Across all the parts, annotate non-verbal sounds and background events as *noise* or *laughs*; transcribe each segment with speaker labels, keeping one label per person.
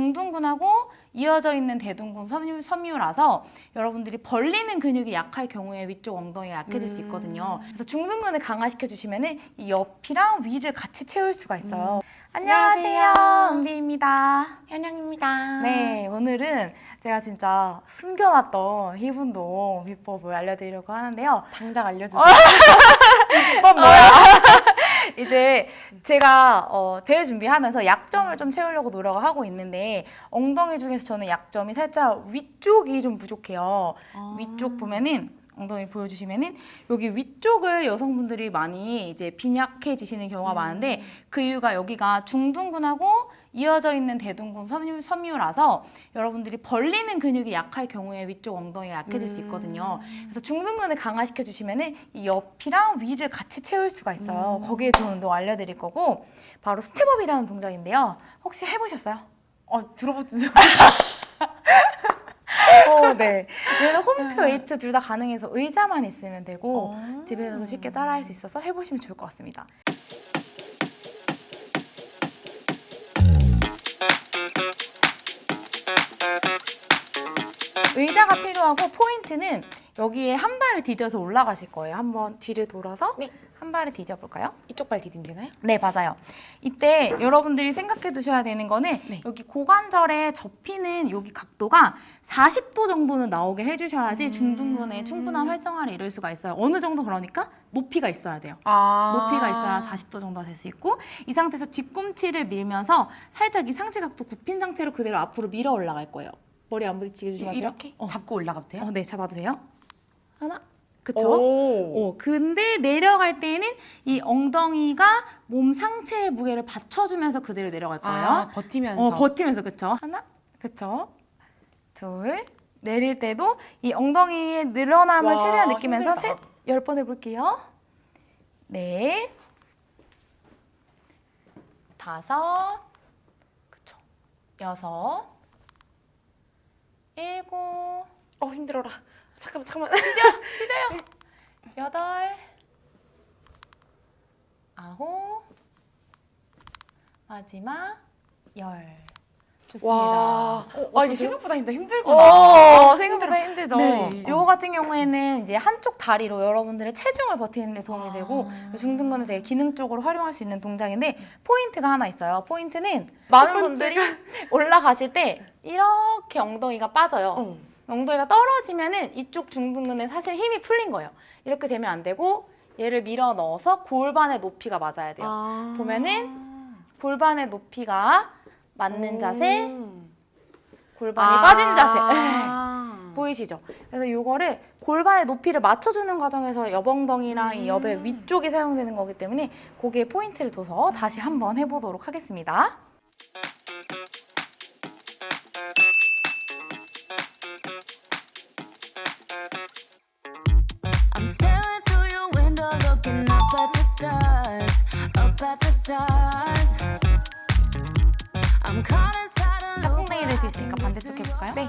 Speaker 1: 중둔근하고 이어져 있는 대둔근 섬유, 섬유라서 여러분들이 벌리는 근육이 약할 경우에 위쪽 엉덩이가 약해질 수 있거든요. 그래서 중둔근을 강화시켜 주시면은 이 옆이랑 위를 같이 채울 수가 있어요. 안녕하세요,
Speaker 2: 안녕하세요.
Speaker 1: 은비입니다.
Speaker 2: 현영입니다.
Speaker 1: 네, 오늘은 제가 진짜 숨겨놨던 힙 운동 비법을 알려드리려고 하는데요.
Speaker 2: 당장 알려주세요. *laughs* 비법 뭐야?
Speaker 1: 이제 제가 어, 대회 준비하면서 약점을 좀 채우려고 노력을 하고 있는데 엉덩이 중에서 저는 약점이 살짝 위쪽이 좀 부족해요. 위쪽 보면은 엉덩이 보여주시면은 여기 위쪽을 여성분들이 많이 이제 빈약해지시는 경우가 많은데 그 이유가 여기가 중둔근하고 이어져 있는 대둔근 섬유, 섬유라서 여러분들이 벌리는 근육이 약할 경우에 위쪽 엉덩이가 약해질 수 있거든요. 그래서 중둔근을 강화시켜 주시면은 이 옆이랑 위를 같이 채울 수가 있어요. 거기에 좋은 운동 알려드릴 거고 바로 스텝업이라는 동작인데요. 혹시 해보셨어요?
Speaker 2: 어, 들어보지. *laughs*
Speaker 1: 어, 네. 얘는 홈트 웨이트 둘 다 가능해서 의자만 있으면 되고
Speaker 2: 어.
Speaker 1: 집에서도 쉽게 따라할 수 있어서 해보시면 좋을 것 같습니다. 의자가 필요하고 포인트는 여기에 한 발을 디뎌서 올라가실 거예요. 한번 뒤를 돌아서
Speaker 2: 네.
Speaker 1: 한 발을 디뎌 볼까요?
Speaker 2: 이쪽 발 디디면 되나요?
Speaker 1: 네, 맞아요. 이때 여러분들이 생각해 두셔야 되는 거는
Speaker 2: 네.
Speaker 1: 여기 고관절에 접히는 여기 각도가 40도 정도는 나오게 해 주셔야지
Speaker 2: 음.
Speaker 1: 중둔근에 충분한 활성화를 이룰 수가 있어요. 어느 정도 그러니까 높이가 있어야 돼요.
Speaker 2: 아.
Speaker 1: 높이가 있어야 40도 정도가 될 수 있고 이 상태에서 뒤꿈치를 밀면서 살짝 이 상체 각도 굽힌 상태로 그대로 앞으로 밀어 올라갈 거예요. 머리 안 부딪히게 조심하세요.
Speaker 2: 이렇게
Speaker 1: 어.
Speaker 2: 잡고 올라가도 돼요?
Speaker 1: 어, 네, 잡아도 돼요. 하나, 그쵸?
Speaker 2: 오.
Speaker 1: 어, 근데 내려갈 때는 이 엉덩이가 몸 상체의 무게를 받쳐주면서 그대로 내려갈 거예요.
Speaker 2: 아, 버티면서.
Speaker 1: 어, 버티면서 그쵸? 하나, 그쵸? 둘, 내릴 때도 이 엉덩이의 늘어남을
Speaker 2: 와,
Speaker 1: 최대한 느끼면서
Speaker 2: 힘들다.
Speaker 1: 셋, 열 번 해볼게요. 넷, 다섯, 그쵸? 여섯, 일곱,
Speaker 2: 어, 힘들어라. 잠깐만, 잠깐만. *laughs*
Speaker 1: 여덟, 아홉, 마지막 열. 좋습니다.
Speaker 2: 와.
Speaker 1: 어,
Speaker 2: 와, 이게? 생각보다 힘들다. 힘들구나.
Speaker 1: 어, 생각보다 힘들죠.
Speaker 2: 네.
Speaker 1: 요거 같은 경우에는 이제 한쪽 다리로 여러분들의 체중을 버티는 데 도움이
Speaker 2: 아.
Speaker 1: 되고 중둔근을 되게 기능적으로 활용할 수 있는 동작인데 포인트가 하나 있어요. 포인트는
Speaker 2: 첫
Speaker 1: 많은 분들이 *laughs* 올라가실 때 이렇게 엉덩이가 빠져요.
Speaker 2: 어.
Speaker 1: 엉덩이가 떨어지면은 이쪽 중둔근에 사실 힘이 풀린 거예요. 이렇게 되면 안 되고 얘를 밀어 넣어서 골반의 높이가 맞아야 돼요.
Speaker 2: 아.
Speaker 1: 보면은 골반의 높이가 맞는 자세,
Speaker 2: 음.
Speaker 1: 골반이
Speaker 2: 아.
Speaker 1: 빠진 자세. *laughs* 보이시죠? 그래서 이거를 골반의 높이를 맞춰주는 과정에서 여벙덩이랑 이 옆의 위쪽이 사용되는 거기 때문에 거기에 포인트를 둬서 다시 한번 해보도록 하겠습니다.
Speaker 3: Stars, up at the stars.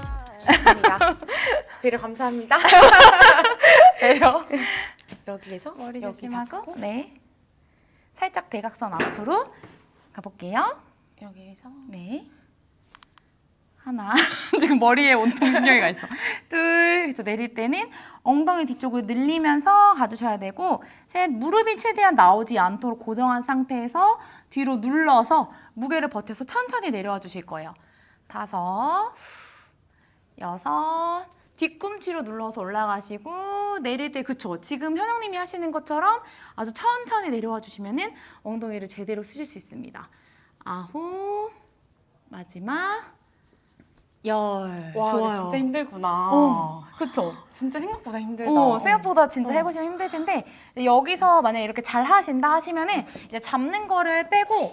Speaker 2: 네. 좋습니다. *laughs* 배려 감사합니다. *laughs*
Speaker 1: 배려.
Speaker 2: 여기에서
Speaker 1: 머리
Speaker 2: 여기
Speaker 1: 조심하고
Speaker 2: 잡고
Speaker 1: 네. 살짝 대각선 앞으로 가볼게요.
Speaker 2: 여기에서
Speaker 1: 네. 하나. *laughs* 지금 머리에 온통 신경이 가 있어. 둘. 그래서 내릴 때는 엉덩이 뒤쪽을 늘리면서 가주셔야 되고, 셋. 무릎이 최대한 나오지 않도록 고정한 상태에서 뒤로 눌러서 무게를 버텨서 천천히 내려와 주실 거예요. 다섯. 여섯. 뒤꿈치로 눌러서 올라가시고 내릴 때 그쵸 지금 현영님이 하시는 것처럼 아주 천천히 내려와 주시면 은 엉덩이를 제대로 쓰실 수 있습니다 아홉 마지막 열
Speaker 2: 와,
Speaker 1: 좋아요
Speaker 2: 진짜 힘들구나.
Speaker 1: 어, 그쵸
Speaker 2: 진짜 생각보다 힘들다.
Speaker 1: 어, 생각보다 진짜
Speaker 2: 어.
Speaker 1: 해보시면 힘들 텐데 여기서 만약 이렇게 잘 하신다 하시면은 이제 잡는 거를 빼고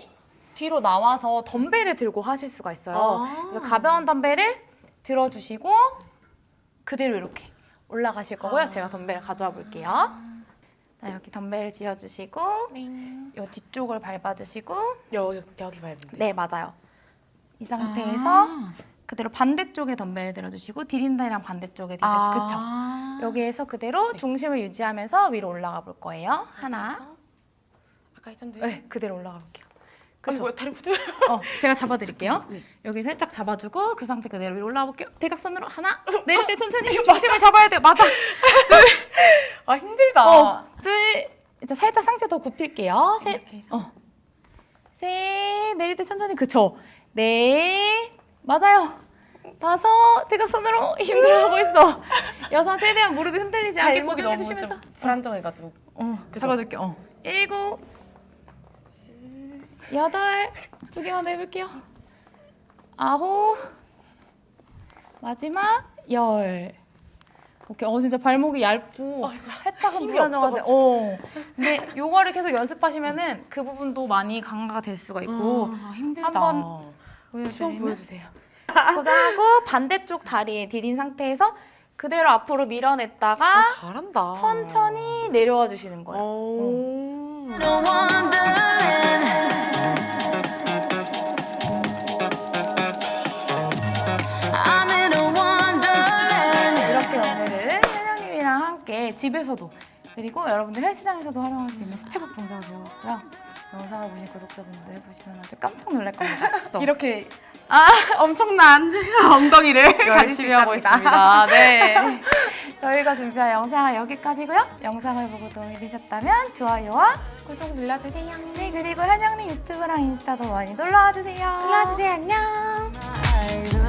Speaker 1: 뒤로 나와서 덤벨을 들고 하실 수가 있어요.
Speaker 2: 아.
Speaker 1: 그래서 가벼운 덤벨을 들어주시고 그대로 이렇게 올라가실 거고요.
Speaker 2: 아.
Speaker 1: 제가 덤벨을 가져와 볼게요. 자, 여기 덤벨을 쥐어주시고
Speaker 2: 네.
Speaker 1: 이 뒤쪽을 밟아주시고
Speaker 2: 여기 여기 밟으면 돼.
Speaker 1: 네 맞아요. 이 상태에서
Speaker 2: 아.
Speaker 1: 그대로 반대쪽에 덤벨을 들어주시고 디딘다이랑 반대쪽에 그쵸?
Speaker 2: 아.
Speaker 1: 여기에서 그대로 중심을 유지하면서 위로 올라가 볼 거예요. 하나,
Speaker 2: 그래서 아까 했던 대로
Speaker 1: 네, 그대로 올라가 볼게요.
Speaker 2: 그쵸? 뭐야 다리 붙어요?
Speaker 1: 어, 제가 잡아드릴게요. *laughs*
Speaker 2: 네.
Speaker 1: 여기 살짝 잡아주고 그 상태 그대로 위로 올라와 볼게요. 대각선으로 하나, *laughs* 내릴 때 천천히 조심히 잡아야 돼요. 맞아. *laughs*
Speaker 2: 아 힘들다.
Speaker 1: 어, 둘, 이제 살짝 상체 더 굽힐게요. 셋,
Speaker 2: 이렇게 해서?
Speaker 1: 어, 셋, 내릴 때 천천히 그쵸. 네, 맞아요. 다섯, 대각선으로 힘들어하고 있어. 여섯, 최대한 무릎이 흔들리지 않게
Speaker 2: 너무
Speaker 1: 고정해주시면서.
Speaker 2: 좀 불안정해가지고.
Speaker 1: 어,
Speaker 2: 그죠?
Speaker 1: 잡아줄게요. 어. 일곱, 여덟, 두 개만 더 해볼게요. 아홉, 마지막 열. 오케이, 어 진짜 발목이 얇고 살짝은
Speaker 2: 힘이
Speaker 1: 불안정한데, 어. 근데 요거를 계속 연습하시면은 그 부분도 많이 강화가 될 수가 있고
Speaker 2: 아, 힘들다.
Speaker 1: 한번
Speaker 2: 시범
Speaker 1: 보여드리면
Speaker 2: 보여주세요.
Speaker 1: 저장하고 반대쪽 다리에 디딘 상태에서 그대로 앞으로 밀어냈다가
Speaker 2: 아, 잘한다.
Speaker 1: 천천히 내려와 주시는 거예요.
Speaker 2: 오.
Speaker 1: 집에서도 그리고 여러분들 헬스장에서도 활용할 수 있는 스텝업 동작을 배워봤고요. 영상을 보신 구독자분들 해보시면 아주 깜짝 놀랄 겁니다. 또 *laughs*
Speaker 2: 이렇게 아 *laughs* 엄청난 *laughs* 엉덩이를 가질 수
Speaker 1: 열심히 하고
Speaker 2: 있답니다.
Speaker 1: 있습니다. 네. 저희가 준비한 영상은 여기까지고요. 영상을 보고 도움이 되셨다면 좋아요와
Speaker 2: 구독 눌러주세요.
Speaker 1: 네 그리고 현영님 유튜브랑 인스타도 많이 놀러와 주세요.
Speaker 2: 눌러주세요. 안녕.